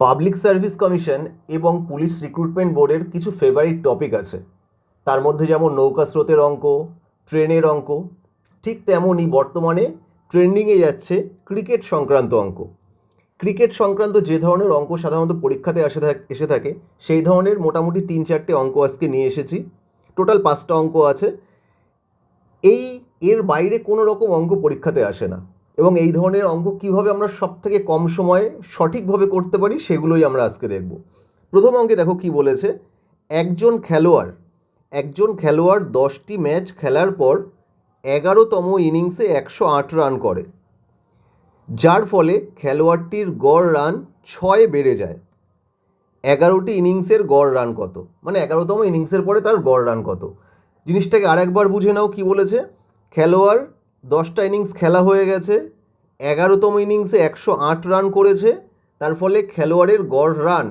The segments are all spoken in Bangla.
পাবলিক সার্ভিস কমিশন এবং পুলিশ রিক্রুটমেন্ট বোর্ডের কিছু ফেভারিট টপিক আছে। তার মধ্যে যেমন নৌকা স্রোতের অঙ্ক, ট্রেনের অঙ্ক, ঠিক তেমনই বর্তমানে ট্রেন্ডিংয়ে যাচ্ছে ক্রিকেট সংক্রান্ত অঙ্ক। ক্রিকেট সংক্রান্ত যে ধরনের অঙ্ক সাধারণত পরীক্ষাতে আসে এসে থাকে, সেই ধরনের মোটামুটি তিন চারটে অঙ্ক আজকে নিয়ে এসেছি। টোটাল পাঁচটা অঙ্ক আছে। এই, এর বাইরে কোনো রকম অঙ্ক পরীক্ষাতে আসে না। এবং এই ধরনের অঙ্ক কীভাবে আমরা সব থেকে কম সময়ে সঠিকভাবে করতে পারি সেগুলোই আমরা আজকে দেখব। প্রথম অঙ্কে দেখো কি বলেছে, একজন খেলোয়াড় একজন খেলোয়াড় দশটি ম্যাচ খেলার পর এগারোতম ইনিংসে একশো আট রান করে, যার ফলে খেলোয়াড়টির গড় রান ছয় বেড়ে যায়। এগারোটি ইনিংসের গড় রান কত? মানে এগারোতম ইনিংসের পরে তার গড় রান কত? জিনিসটাকে আরেকবার বুঝে নাও কি বলেছে, খেলোয়াড় দশটা ইনিংস খেলা হয়ে গেছে এগারোতম ইনিংসে একশো আট রান করেছে, তার ফলে খেলোয়াড়ের গড় রান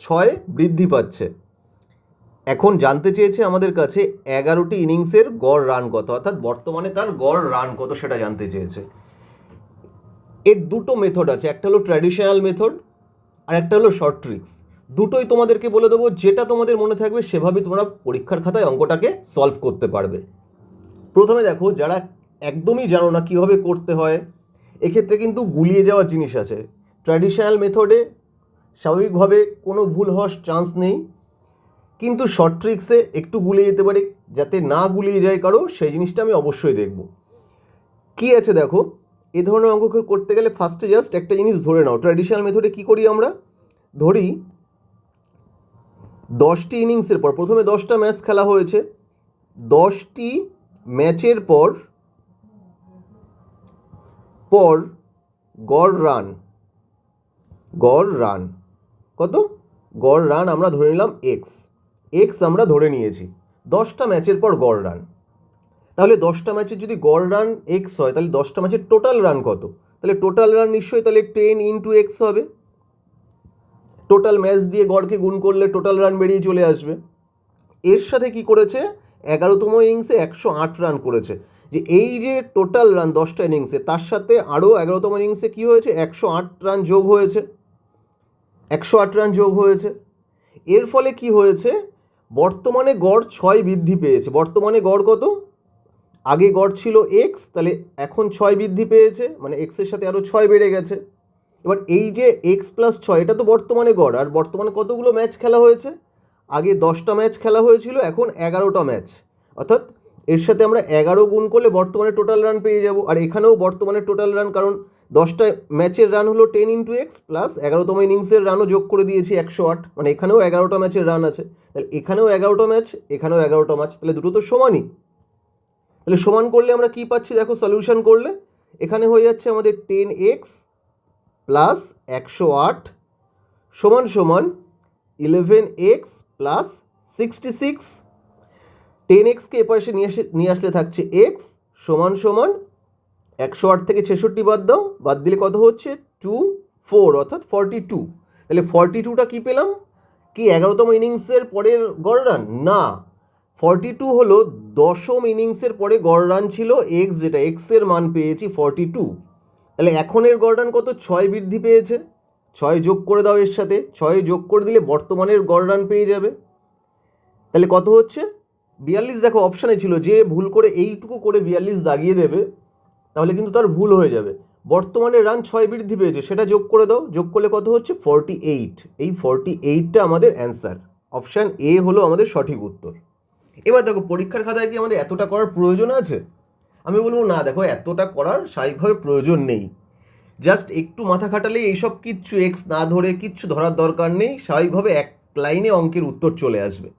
ছয় বৃদ্ধি পাচ্ছে। এখন জানতে চেয়েছে আমাদের কাছে এগারোটি ইনিংসের গড় রান কত, অর্থাৎ বর্তমানে তার গড় রান কত সেটা জানতে চেয়েছে। এর দুটো মেথড আছে, একটা হলো ট্র্যাডিশনাল মেথড আর একটা হলো শর্ট ট্রিক্স দুটোই তোমাদেরকে বলে দেবো, যেটা তোমাদের মনে থাকবে সেভাবে তোমরা পরীক্ষার খাতায় অঙ্কটাকে সলভ করতে পারবে। প্রথমে দেখো, যারা একদমই জানো না কীভাবে করতে হয় এক্ষেত্রে কিন্তু গুলিয়ে যাওয়ার জিনিস আছে। ট্র্যাডিশনাল মেথডে স্বাভাবিকভাবে কোনো ভুল হওয়ার চান্স নেই। কিন্তু শর্ট ট্রিক্সে একটু গুলিয়ে যেতে পারে। যাতে না গুলিয়ে যায় কারও, সেই জিনিসটা আমি অবশ্যই দেখব। কি আছে দেখো? এ ধরনের অঙ্ক করতে গেলে ফার্স্টে জাস্ট একটা জিনিস ধরে নাও। ট্র্যাডিশনাল মেথডে কী করি আমরা? ধরি দশটি ইনিংসের পর, প্রথমে দশটা ম্যাচ খেলা হয়েছে। দশটি ম্যাচের পর পর গড় রান। গড় রান। কত? গড় রান আমরা ধরে নিলাম এক্স এক্স আমরা ধরে নিয়েছি। দশটা ম্যাচের পর গড় রান। তাহলে দশটা ম্যাচের যদি গড় রান এক্স হয়, তাহলে দশটা ম্যাচের টোটাল রান কত? তাহলে টোটাল রান নিশ্চয়ই তাহলে টেন ইন্টু এক্স হবে। টোটাল ম্যাচ দিয়ে গড়কে গুণ করলে টোটাল রান বেরিয়ে চলে আসবে। এর সাথে কি করেছে? এগারোতম ইনিংসে একশো আট রান করেছে। যে এই যে টোটাল রান দশটা ইনিংসে তার সাথে আরও এগারোতম ইনিংসে কী হয়েছে? একশো আট রান যোগ হয়েছে। একশো আট রান যোগ হয়েছে। এর ফলে কি হয়েছে? বর্তমানে গড় ছয় বৃদ্ধি পেয়েছে। বর্তমানে গড় কত? আগে গড় ছিল এক্স তাহলে এখন ছয় বৃদ্ধি পেয়েছে মানে এক্সের সাথে আরও ছয় বেড়ে গেছে। এবার এই যে এক্স প্লাস ছয়, এটা তো বর্তমানে গড়। আর বর্তমানে কতগুলো ম্যাচ খেলা হয়েছে? আগে দশটা ম্যাচ খেলা হয়েছিল, এখন এগারোটা ম্যাচ অর্থাৎ এর সাথে আমরা এগারো গুণ করলে বর্তমানে টোটাল রান পেয়ে যাব। আর এখানেও বর্তমানে টোটাল রান কারণ দশটা ম্যাচের রান হলো টেন ইন্টু এক্স প্লাস এগারোতম ইনিংসের রানও যোগ করে দিয়েছি একশো আট। মানে এখানেও এগারোটা ম্যাচের রান আছে। তাহলে এখানেও এগারোটা ম্যাচ এখানেও এগারোটা ম্যাচ তাহলে দুটো তো সমানই। তাহলে সমান করলে আমরা কী পাচ্ছি? দেখো সলিউশন করলে এখানে হয়ে যাচ্ছে আমাদের টেন এক্স প্লাস একশো আট সমান সমান eleven X plus sixty six ten এক্সকে এপাশে নিয়ে আসে, নিয়ে আসলে থাকছে এক্স সমান সমান একশো আট থেকে ছেষট্টি বাদ দাও, বাদ দিলে কত হচ্ছে? টু ফোর অর্থাৎ ফর্টি টু তাহলে ফর্টি টুটা কী পেলাম? কি এগারোতম ইনিংসের পরের গড় রান না। ফর্টি টু হলো দশম ইনিংসের পরে গড় রান ছিল এক্স যেটা এক্সের মান পেয়েছি ফর্টি টু তাহলে এখনের গড় রান কত? ছয় বৃদ্ধি পেয়েছে। ছয় যোগ করে দাও এর সাথে। ছয় যোগ করে দিলে বর্তমানের গড় রান পেয়ে যাবে। তাহলে কত হচ্ছে? বিয়াল্লিশ দেখো অপশানে ছিল যে ভুল করে এইটুকু করে বিয়াল্লিশ দাগিয়ে দেবে, তাহলে কিন্তু তার ভুল হয়ে যাবে। বর্তমানে রান ছয় বৃদ্ধি পেয়েছে, সেটা যোগ করে দাও। যোগ করলে কত হচ্ছে? ফর্টি এইট এই ফর্টি এইটটা আমাদের অ্যান্সার অপশান এ হলো আমাদের সঠিক উত্তর। এবার দেখো, পরীক্ষার খাতায় কি আমাদের এতটা করার প্রয়োজন আছে? আমি বলব, না দেখো, এতটা করার স্বাভাবিকভাবে প্রয়োজন নেই। জাস্ট একটু মাথা খাটালে এইসব কিচ্ছু এক্স না ধরে কিচ্ছু ধরার দরকার নেই। স্বাভাবিকভাবে এক লাইনে অঙ্কের উত্তর চলে আসবে।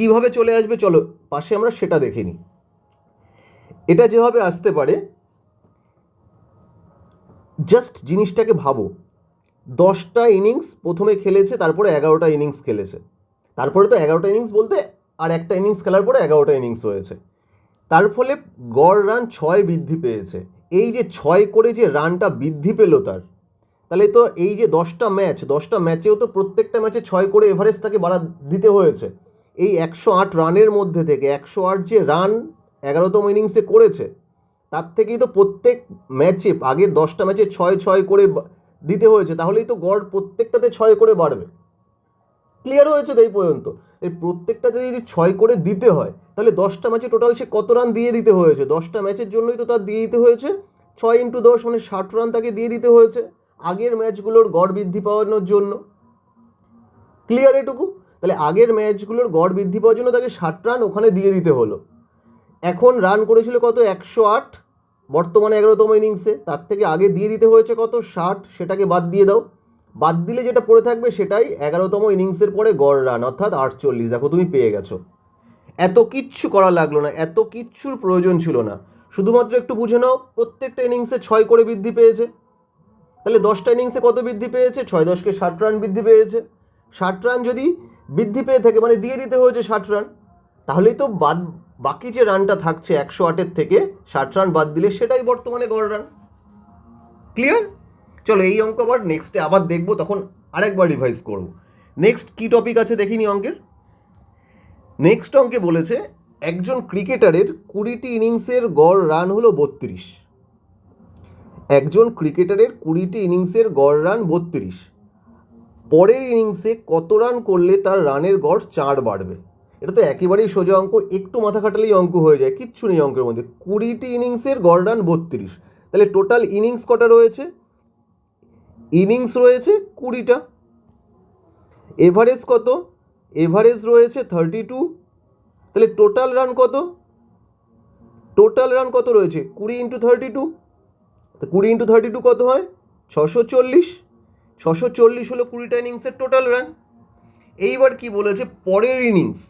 কীভাবে চলে আসবে চলো, পাশে আমরা সেটা দেখে নিই। এটা যেভাবে আসতে পারে জাস্ট জিনিসটাকে ভাবো। দশটা ইনিংস প্রথমে খেলেছে, তারপরে এগারোটা ইনিংস খেলেছে। তারপরে তো এগারোটা ইনিংস বলতে আর একটা ইনিংস খেলার পরে এগারোটা ইনিংস হয়েছে। তার ফলে গড় রান ছয় বৃদ্ধি পেয়েছে। এই যে ছয় করে যে রানটা বৃদ্ধি পেল তার, তাহলে তো এই যে দশটা ম্যাচ দশটা ম্যাচেও তো প্রত্যেকটা ম্যাচে ছয় করে এভারেজ তাকে বাড়া দিতে হয়েছে। এই একশো আট রানের মধ্যে থেকে, একশো আট যে রান এগারোতম ইনিংসে করেছে, তার থেকেই তো প্রত্যেক ম্যাচে আগে দশটা ম্যাচে ছয় ছয় করে দিতে হয়েছে, তাহলেই তো গড় প্রত্যেকটাতে ছয় করে বাড়বে। ক্লিয়ার হয়েছে তো এই পর্যন্ত। এই প্রত্যেকটাতে যদি ছয় করে দিতে হয়, তাহলে দশটা ম্যাচে টোটাল সে কত রান দিয়ে দিতে হয়েছে? দশটা ম্যাচের জন্যই তো তার দিয়ে দিতে হয়েছে। ছয় ইন্টু দশ মানে ষাট রান তাকে দিয়ে দিতে হয়েছে। আগের ম্যাচগুলোর গড় বৃদ্ধি পাওয়ানোর জন্য। ক্লিয়ার এটুকু? তাহলে আগের ম্যাচগুলোর গড় বৃদ্ধি পাওয়ার জন্য তাকে ষাট রান ওখানে দিয়ে দিতে হলো। এখন রান করেছিল কত? একশো আট। বর্তমানে এগারোতম ইনিংসে তার থেকে আগে দিয়ে দিতে হয়েছে কত? ষাট। সেটাকে বাদ দিয়ে দাও। বাদ দিলে যেটা পড়ে থাকবে সেটাই এগারোতম ইনিংসের পরে গড় রান অর্থাৎ আটচল্লিশ। দেখো তুমি পেয়ে গেছো। এত কিচ্ছু করা লাগল না, এত কিচ্ছুর প্রয়োজন ছিল না। শুধুমাত্র একটু বুঝে নাও, প্রত্যেকটা ইনিংসে ছয় করে বৃদ্ধি পেয়েছে। তাহলে দশটা ইনিংসে কত বৃদ্ধি পেয়েছে? ছয় দশকে ষাট রান বৃদ্ধি পেয়েছে। ষাট রান যদি বৃদ্ধি পেয়ে থাকে মানে দিয়ে দিতে হয়েছে ষাট রান। তাহলেই তো বাদ, বাকি যে রানটা থাকছে একশো আটের থেকে, ষাট রান বাদ দিলে সেটাই বর্তমানে গড় রান। ক্লিয়ার চলো এই অঙ্ক আবার নেক্সটে আবার দেখব, তখন আরেকবার রিভাইজ করব। নেক্সট কী টপিক আছে দেখিনি অঙ্কের? নেক্সট অঙ্কে বলেছে, একজন ক্রিকেটারের কুড়িটি ইনিংসের গড় রান হলো বত্রিশ। একজন ক্রিকেটারের কুড়িটি ইনিংসের গড় রান বত্রিশ। পরের ইনিংসে কত রান করলে তার রানের গড় চার বাড়বে? এটা তো একেবারেই সোজা অঙ্ক, একটু মাথা খাটালেই অঙ্ক হয়ে যায়, কিচ্ছু নেই অঙ্কের মধ্যে। কুড়িটি ইনিংসের গড় রান বত্রিশ। তাহলে টোটাল ইনিংস কটা রয়েছে? ইনিংস রয়েছে কুড়িটা। এভারেজ কত? এভারেজ রয়েছে থার্টি টু। তাহলে টোটাল রান কত? টোটাল রান কত রয়েছে? কুড়ি ইন্টু থার্টি টু। কুড়ি ইন্টু থার্টি টু কত হয়? ছশো চল্লিশ। ছশো চল্লিশ হলো কুড়িটা ইনিংসের টোটাল রান এইবার কি বলেছে? পরের ইনিংস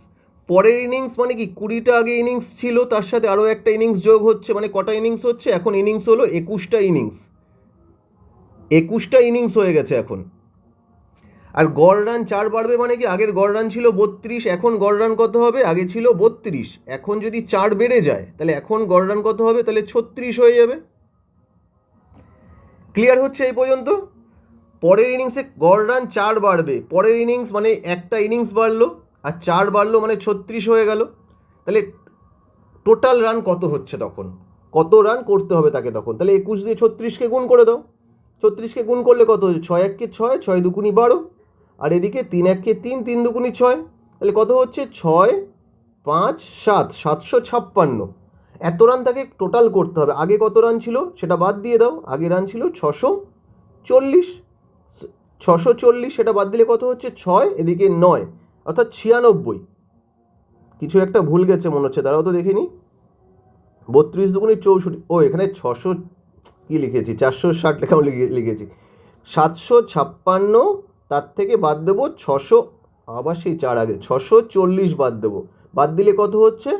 পরের ইনিংস মানে কি? কুড়িটা আগে ইনিংস ছিল, তার সাথে আরও একটা ইনিংস যোগ হচ্ছে মানে কটা ইনিংস হচ্ছে? এখন ইনিংস হলো একুশটা ইনিংস একুশটা ইনিংস হয়ে গেছে এখন। আর গড় রান চার বাড়বে মানে কি? আগের গড় রান ছিল বত্রিশ, এখন গড় রান কত হবে? আগে ছিল বত্রিশ। এখন যদি চার বেড়ে যায়, তাহলে এখন গড় রান কত হবে? তাহলে ছত্রিশ হয়ে যাবে। ক্লিয়ার হচ্ছে এই পর্যন্ত? পরের ইনিংসে গড় রান চার বাড়বে। পরের ইনিংস মানে একটা ইনিংস বাড়লো, আর চার বাড়লো মানে ছত্রিশ হয়ে গেল। তাহলে টোটাল রান কত হচ্ছে তখন? কত রান করতে হবে তাকে তখন? তাহলে একুশ দিয়ে ছত্রিশকে গুণ করে দাও। ছত্রিশকে গুণ করলে কত ছয় এককে ছয় ছয় দুকুনি বারো। আর এদিকে তিন এককে তিন তিন দুকুনি ছয়। তাহলে কত হচ্ছে? ছয়, পাঁচ, সাত, সাতশো ছাপ্পান্ন। এত রান তাকে টোটাল করতে হবে। আগে কত রান ছিল? সেটা বাদ দিয়ে দাও। আগে রান ছিল ছশো চল্লিশ। ছশো চল্লিশ, সেটা বাদ দিলে কত হচ্ছে? ছয়, এদিকে নয়, অর্থাৎ ছিয়ানব্বই। কিছু একটা ভুল গেছে মনে হচ্ছে, দাঁড়াও তো দেখিনি। বত্রিশ দুগুণি চৌষট্টি, ও এখানে ছশো কী লিখেছি? চারশো ষাট লেখাও লিখে লিখেছি। সাতশো ছাপ্পান্ন, তার থেকে বাদ দেবো ছশো, আবার সেই চার আগে, ছশো চল্লিশ বাদ দেবো। বাদ দিলে কত হচ্ছে?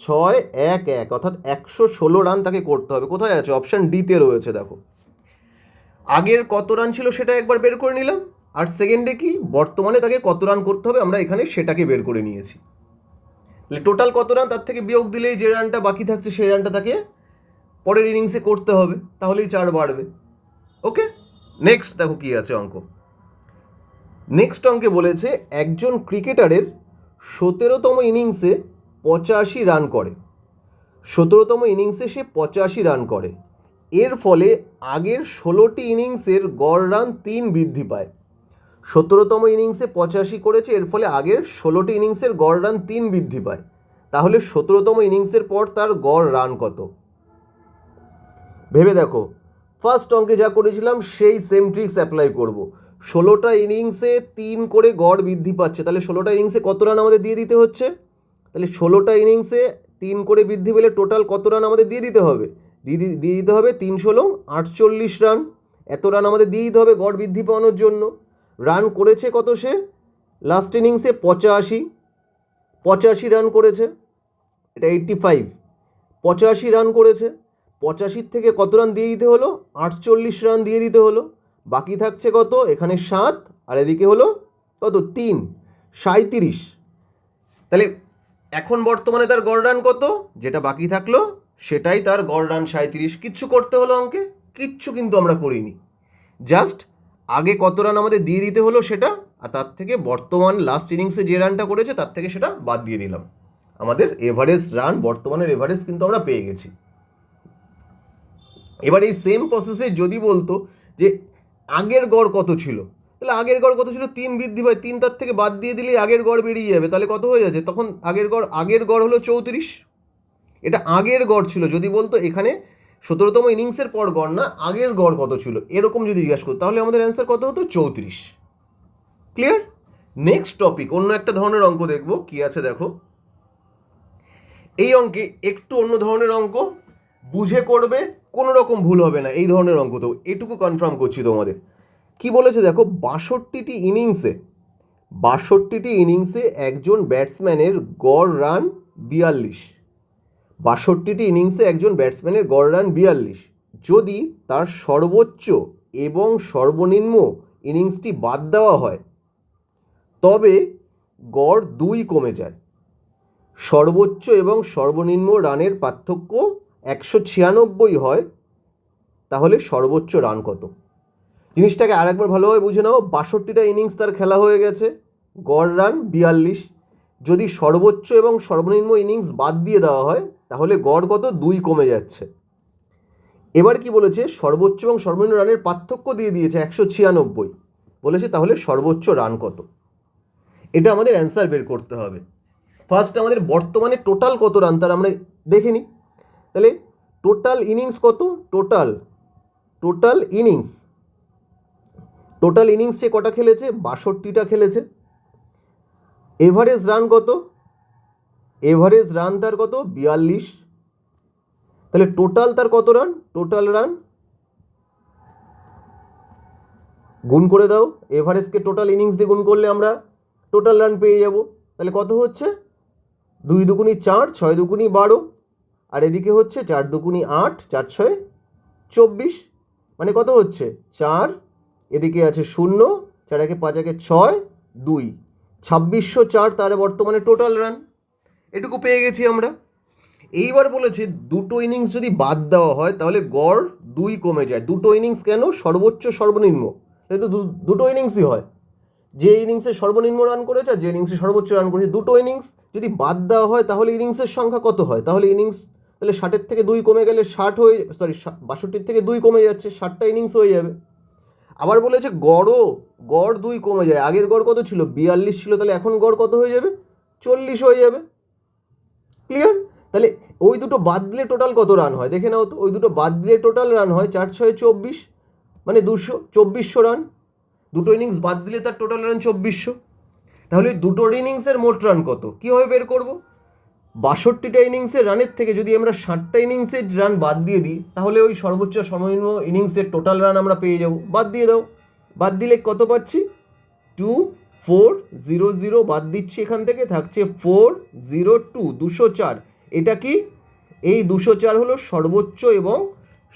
ছয়, এক এক, অর্থাৎ একশো ষোলো রান তাকে করতে হবে। কোথায় আছে? অপশান ডিতে রয়েছে, দেখো। আগের কত রান ছিল সেটা একবার বের করে নিলাম। আর সেকেন্ডে কি? বর্তমানে তাকে কত রান করতে হবে আমরা এখানে সেটাকে বের করে নিয়েছি। টোটাল কত রান তার থেকে বিয়োগ দিলেই যে রানটা বাকি থাকছে সেই রানটা তাকে পরের ইনিংসে করতে হবে, তাহলেই চার বাড়বে। ওকে নেক্সট দেখো কী আছে অঙ্ক। নেক্সট অঙ্কে বলেছে, একজন ক্রিকেটারের সতেরোতম ইনিংসে পঁচাশি রান করে। সতেরোতম ইনিংসে সে পঁচাশি রান করে। এর ফলে আগের ষোলোটি ইনিংসের গড় রান তিন বৃদ্ধি পায়। সতেরোতম ইনিংসে পঁচাশি করেছে, এর ফলে আগের ষোলোটি ইনিংসের গড় রান তিন বৃদ্ধি পায়। তাহলে সতেরোতম ইনিংসের পর তার গড় রান কত? ভেবে দেখো ফার্স্ট অঙ্কে যা করেছিলাম, সেই সেম ট্রিক্স অ্যাপ্লাই করব। ষোলোটা ইনিংসে তিন করে গড় বৃদ্ধি পাচ্ছে, তাহলে ষোলোটা ইনিংসে কত রান আমাদের দিয়ে দিতে হচ্ছে? তাহলে ষোলোটা ইনিংসে তিন করে বৃদ্ধি পেলে টোটাল কত রান আমাদের দিয়ে দিতে হবে? দিয়ে দিয়ে দিতে হবে তিন ষোলো আটচল্লিশ রান। এত রান আমাদের দিয়ে দিতে হবে গড় বৃদ্ধি পাওয়ানোর জন্য। রান করেছে কত সে? লাস্ট ইনিংসে পঁচাশি। পঁচাশি রান করেছে। এটা এইট্টি ফাইভ পঁচাশি রান করেছে। পঁচাশির থেকে কত রান দিয়ে দিতে হলো? আটচল্লিশ রান দিয়ে দিতে হলো। বাকি থাকছে কত? এখানে সাত, আর এদিকে হলো কত? তিন। সাঁইত্রিশ। তাহলে এখন বর্তমানে তার গড় রান কত? যেটা বাকি থাকল সেটাই তার গড় রান সাঁইত্রিশ। কিচ্ছু করতে হলো অঙ্কে কিচ্ছু কিন্তু আমরা করিনি। জাস্ট আগে কত রান আমাদের দিয়ে দিতে হলো সেটা, আর তার থেকে বর্তমান লাস্ট ইনিংসে যে রানটা করেছে, তার থেকে সেটা বাদ দিয়ে দিলাম। আমাদের এভারেজ রান, বর্তমানের এভারেজ কিন্তু আমরা পেয়ে গেছি। এবার এই সেম প্রসেসে যদি বলতো যে আগের গড় কত ছিল, তাহলে আগের গড় কত ছিল? তিন বৃদ্ধি পায়, তিন তার থেকে বাদ দিয়ে দিলেই আগের গড় বেরিয়ে যাবে। তাহলে কত হয়ে যাচ্ছে? তখন আগের গড় আগের গড় হলো চৌত্রিশ এটা আগের গড় ছিল, যদি বলতো এখানে সতেরোতম ইনিংসের পর গড় না, আগের গড় কত ছিল? এরকম যদি জিজ্ঞাসা করতো, তাহলে আমাদের অ্যান্সার কত হতো? চৌত্রিশ। ক্লিয়ার নেক্সট টপিক অন্য একটা ধরনের অঙ্ক দেখব, কি আছে দেখো। এই অঙ্কে একটু অন্য ধরনের অঙ্ক, বুঝে করবে কোনো রকম ভুল হবে না, এই ধরনের অঙ্ক তো। এটুকু কনফার্ম করছি তোমাদের। কি বলেছে দেখো, বাষট্টিটি ইনিংসে বাষট্টিটি ইনিংসে একজন ব্যাটসম্যানের গড় রান বিয়াল্লিশ। বাষট্টিটি ইনিংসে একজন ব্যাটসম্যানের গড় রান বিয়াল্লিশ। যদি তার সর্বোচ্চ এবং সর্বনিম্ন ইনিংসটি বাদ দেওয়া হয়, তবে গড় দুই কমে যায়। সর্বোচ্চ এবং সর্বনিম্ন রানের পার্থক্য একশো ছিয়ানব্বই হয়, তাহলে সর্বোচ্চ রান কত? জিনিসটাকে আরেকবার ভালোভাবে বুঝে নাও, বাষট্টিটা ইনিংস তার খেলা হয়ে গেছে, গড় রান বিয়াল্লিশ। যদি সর্বোচ্চ এবং সর্বনিম্ন ইনিংস বাদ দিয়ে দেওয়া হয় তাহলে গড় কত? দুই কমে যাচ্ছে। এবার কি বলেছে? সর্বোচ্চ এবং সর্বনিম্ন রানের পার্থক্য দিয়ে দিয়েছে একশো ছিয়ানব্বই। বলেছে তাহলে সর্বোচ্চ রান কত? এটা আমাদের অ্যান্সার বের করতে হবে। ফার্স্ট আমাদের বর্তমানে টোটাল কত রান তার আমরা দেখে নিই। তাহলে টোটাল ইনিংস কত? Total total innings total innings সে কটা খেলেছে? বাষট্টিটা খেলেছে। এভারেজ রান কত? এভারেজ রান তার কত? বিয়াল্লিশ। তাহলে টোটাল তার কত রান টোটাল রান গুণ করে দাও। এভারেজকে টোটাল ইনিংস দিয়ে গুণ করলে আমরা টোটাল রান পেয়ে যাব। তাহলে কত হচ্ছে? দুই দুগুনি চার, ছয় দুগুনি বারো। আর এদিকে হচ্ছে চার দুগুনি আট, চার ছয় চব্বিশ। মানে কত হচ্ছে? চার। এদিকে আছে শূন্য, চার একে পাঁচ একে ছয়, দুই। ছাব্বিশশো চার তার বর্তমানে টোটাল রান এটুকু পেয়ে গেছি আমরা। এইবার বলেছে দুটো ইনিংস যদি বাদ দেওয়া হয়, তাহলে গড় দুই কমে যায়। দুটো ইনিংস কেন? সর্বোচ্চ সর্বনিম্ন। তাই তো দু- দুটো ইনিংসই হয়। যে ইনিংসে সর্বনিম্ন রান করেছে আর যে ইনিংসে সর্বোচ্চ রান করেছে, দুটো ইনিংস যদি বাদ দেওয়া হয়, তাহলে ইনিংসের সংখ্যা কত হয়? তাহলে ইনিংস তাহলে ষাটের থেকে দুই কমে গেলে ষাট হয়ে সরি বাষট্টির থেকে দুই কমে যাচ্ছে, ষাটটা ইনিংস হয়ে যাবে। আবার বলেছে গড়ও, গড় দুই কমে যায়। আগের গড় কত ছিল? বিয়াল্লিশ ছিল, তাহলে এখন গড় কত হয়ে যাবে? চল্লিশ হয়ে যাবে। ক্লিয়ার তাহলে ওই দুটো বাদ দিলে টোটাল কত রান হয়? দেখে নাও তো, ওই দুটো বাদ দিলে টোটাল রান হয় চার ছয় চব্বিশ মানে দুশো, চব্বিশশো রান দুটো ইনিংস বাদ দিলে তার টোটাল রান চব্বিশশো। তাহলে দুটো ইনিংসের মোট রান কত? কীভাবে বের করব? বাষট্টিটা ইনিংসের রানের থেকে যদি আমরা ষাটটা ইনিংসের রান বাদ দিয়ে দিই, তাহলে ওই সর্বোচ্চ সর্বনিম্ন ইনিংসের টোটাল রান আমরা পেয়ে যাব। বাদ দিয়ে দাও। বাদ দিলে কত পাচ্ছি? টু ফোর জিরো জিরো বাদ দিচ্ছি এখান থেকে, থাকছে ফোর জিরো টু, দুশো চার। এটা কি? এই দুশো চার হলো সর্বোচ্চ এবং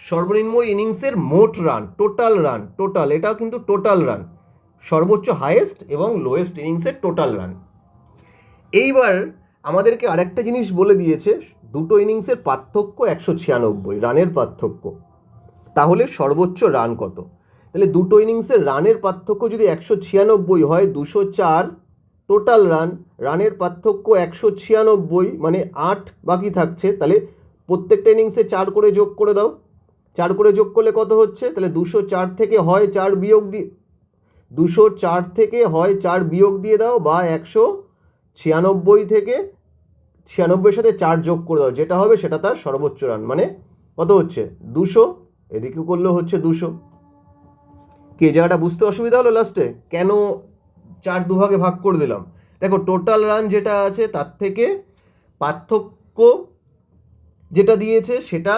সর্বনিম্ন ইনিংসের মোট রান, টোটাল রান, টোটাল। এটাও কিন্তু টোটাল রান। সর্বোচ্চ হায়েস্ট এবং লোয়েস্ট ইনিংসের টোটাল রান। এইবার আমাদেরকে আরেকটা জিনিস বলে দিয়েছে, দুটো ইনিংসের পার্থক্য একশো ছিয়ানব্বই, রানের পার্থক্য। তাহলে সর্বোচ্চ রান কত? তাহলে দুটো ইনিংসের রানের পার্থক্য যদি একশো ছিয়ানব্বই হয়, দুশো চার টোটাল রান, রানের পার্থক্য একশো ছিয়ানব্বই মানে আট বাকি থাকছে, তাহলে প্রত্যেকটা ইনিংসে চার করে যোগ করে দাও। চার করে যোগ করলে কত হচ্ছে? তাহলে দুশো চার থেকে হয় চার বিয়োগ দিয়ে দুশো চার থেকে হয় চার বিয়োগ দিয়ে দাও বা একশো ছিয়ানব্বই থেকে ছিয়ানব্বইয়ের সাথে চার যোগ করে দাও। যেটা হবে সেটা তার সর্বোচ্চ রান মানে কত হচ্ছে? দুশো এদিকে করলেও হচ্ছে দুশো। কি জায়গাটা বুঝতে অসুবিধা হলো লাস্টে কেন চার দুভাগে ভাগ করে দিলাম? দেখো টোটাল রান যেটা আছে, তার থেকে পার্থক্য যেটা দিয়েছে, সেটা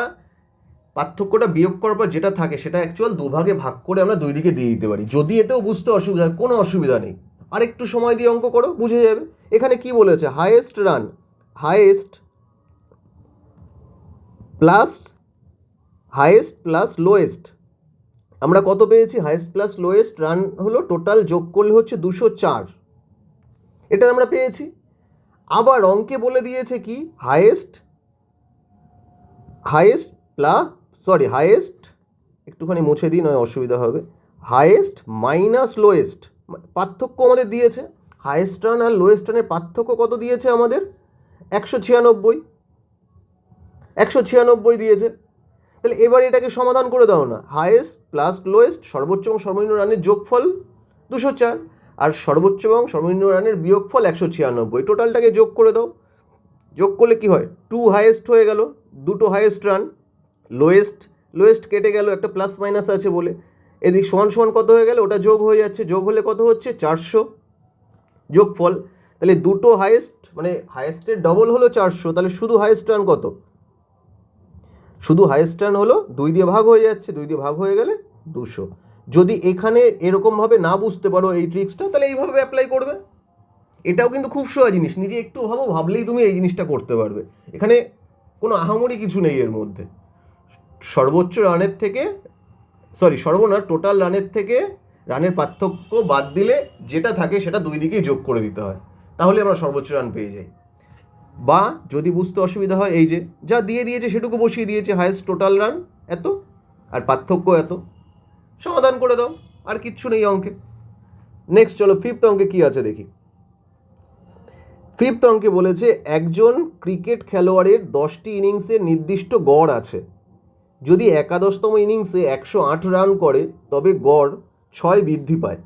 পার্থক্যটা বিয়োগ করার পর যেটা থাকে, সেটা অ্যাকচুয়াল দুভাগে ভাগ করে আমরা দুই দিকে দিয়ে দিতে পারি। যদি এতেও বুঝতে অসুবিধা হয়, কোনো অসুবিধা নেই। আর একটু সময় দিয়ে অঙ্ক করো, বুঝে যাবে। এখানে কি বলেছে? Highest run highest plus highest plus lowest আমরা কত পেয়েছি? হায়েস্ট প্লাস লোয়েস্ট রান হলো টোটাল যোগ করলে হচ্ছে দুশো চার। এটা আমরা পেয়েছি। আবার অঙ্কে বলে দিয়েছে কি? Highest highest plus sorry highest একটুখানি মুছে দিই, নয় অসুবিধা হবে। হায়েস্ট মাইনাস লোয়েস্ট পার্থক্য আমাদের দিয়েছে। হায়েস্ট রান আর লোয়েস্ট রানের পার্থক্য কত দিয়েছে আমাদের? একশো ছিয়ানব্বই। একশো ছিয়ানব্বই দিয়েছে। তাহলে এবার এটাকে সমাধান করে দাও না। হায়েস্ট প্লাস লোয়েস্ট সর্বোচ্চ এবং সর্বনিম্ন রানের যোগফল দুশো চার। আর সর্বোচ্চ এবং সর্বনিম্ন রানের বিয়োগফল একশো ছিয়ানব্বই। টোটালটাকে যোগ করে দাও। যোগ করলে কি হয়? টু হায়েস্ট হয়ে গেল, দুটো হায়েস্ট রান লোয়েস্ট লোয়েস্ট কেটে গেল, একটা প্লাস মাইনাস আছে বলে। এদিক সমান সমান কত হয়ে গেল? ওটা যোগ হয়ে যাচ্ছে। যোগ হলে কত হচ্ছে? চারশো। যোগফল, তাহলে দুটো হায়েস্ট মানে হায়েস্টের ডবল হলো চারশো। তাহলে শুধু হায়েস্ট রান কত? শুধু হাইয়েস্ট রান হলো, দুই দিয়ে ভাগ হয়ে যাচ্ছে, দুই দিয়ে ভাগ হয়ে গেলে দুশো। যদি এখানে এরকমভাবে না বুঝতে পারো এই ট্রিক্সটা তাহলে এইভাবে অ্যাপ্লাই করবে। এটাও কিন্তু খুব সোজা জিনিস, নিজে একটু ভাবো, ভাবলেই তুমি এই জিনিসটা করতে পারবে। এখানে কোনো আহামরি কিছু নেই এর মধ্যে। সর্বোচ্চ রানের থেকে সরি সর্বনা টোটাল রানের থেকে রানের পার্থক্য বাদ দিলে যেটা থাকে সেটা দুই দিকেই যোগ করে দিতে হয়। তাহলে আমরা সর্বোচ্চ রান পেয়ে যাই। বা যদি বুঝতে অসুবিধা হয়, এই যে, যা দিয়ে দিয়েছে সেটুকু বসিয়ে দিয়েছে হায়েস্ট টোটাল রান এত, আর পার্থক্য এত। সমাধান করে দাও, আর কিচ্ছু নেই অঙ্কে। নেক্সট চলো ফিফথ অঙ্কে কী আছে দেখি। ফিফথ অঙ্কে বলেছে, একজন ক্রিকেট খেলোয়াড়ের দশটি ইনিংসের নির্দিষ্ট গড় আছে। যদি একাদশতম ইনিংসে একশো আট রান করে, তবে গড় ছয় বৃদ্ধি পায়।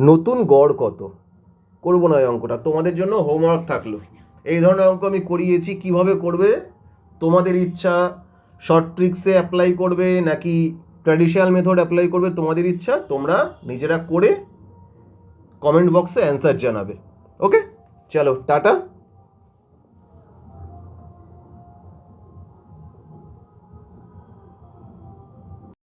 নতুন গড় কত? করব না এই অঙ্কটা। তোমাদের জন্য হোমওয়ার্ক থাকল। এই ধরনের অঙ্ক আমি করিয়েছি, কীভাবে করবে? তোমাদের ইচ্ছা শর্ট ট্রিক্সে অ্যাপ্লাই করবে নাকি ট্র্যাডিশনাল মেথড অ্যাপ্লাই করবে, তোমাদের ইচ্ছা, তোমরা নিজেরা করে কমেন্ট বক্সে অ্যান্সার জানাবে। ওকে চলো, টাটা।